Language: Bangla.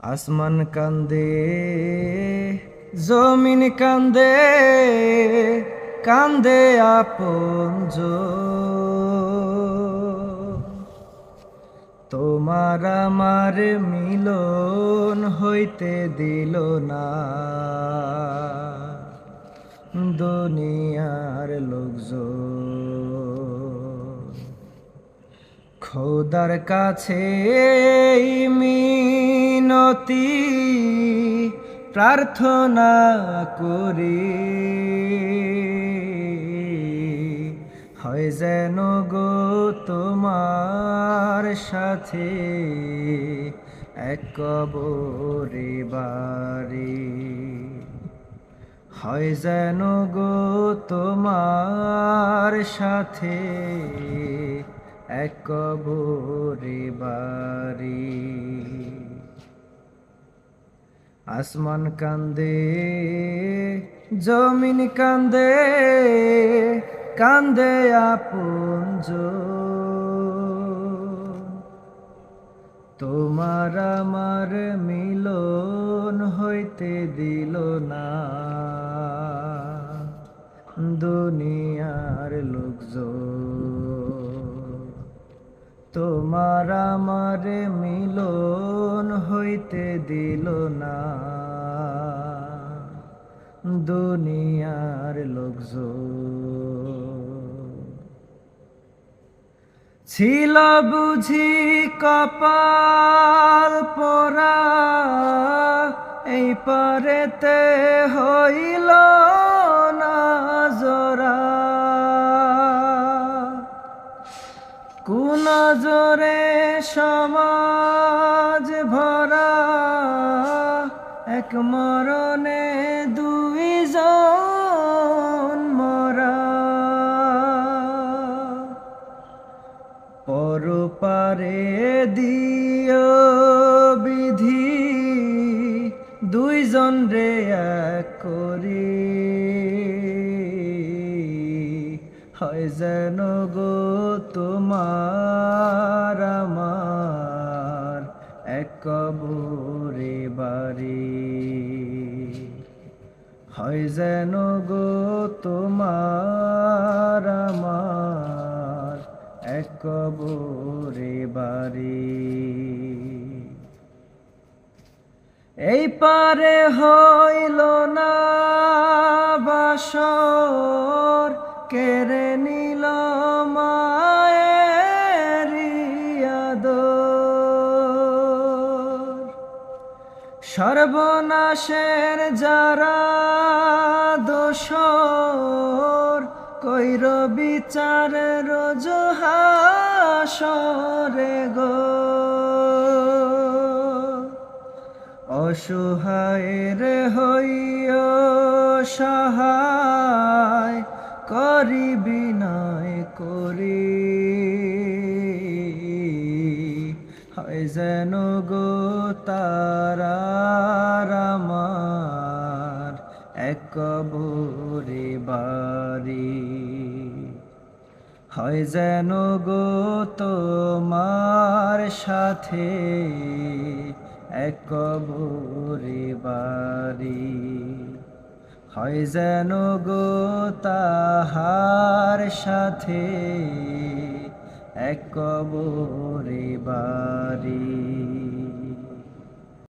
আসমান কান্দে, জমিন কান্দে কান্দে আপন তোমার আমার মিলন হইতে দিল না। দুনিয়ার লোকজন। খোদার কাছে এই মিনতি প্রার্থনা করি। হয় যেন গো তোমার সাথে এক কবরে বাড়ি। হয় যেন গো তোমার সাথে এক কবরে বাড়ি। আসমান কান্দে জমিন কান্দে কান্দে আপন তোমার আমার মিলন হইতে দিল না। দুনিয়ার লোকজন তোমার আমার মিলন হইতে দিল না। দুনিয়ার লোকজন। ছিল বুঝি কপাল পোরা এই পারেতে হইল কোন জোরে সমাজ ভরা, এক মরণে দুইজন মরা। পরপারে দিও বিধি, দুইজন রে এক করি। হয় যেন গো তোমার আমার এক কবরে বাড়ি। হয় যেন গো তোমার আমার এক কবরে বাড়ি। এই পারে হইল না বাসর কেড়ে নিল সর্বনাশের যারা দোষর কইর বিচার রোজ হাসরে গো। অসহায়ের হইয় সহায় করি বিনয় করি। হয় যেন গো আমার এক কবরে বাড়ি। হয় যেন গো তোমার সাথে এক কবরে বাড়ি। হয় যেন গো তাহার সাথে এক কবরে বাড়ি।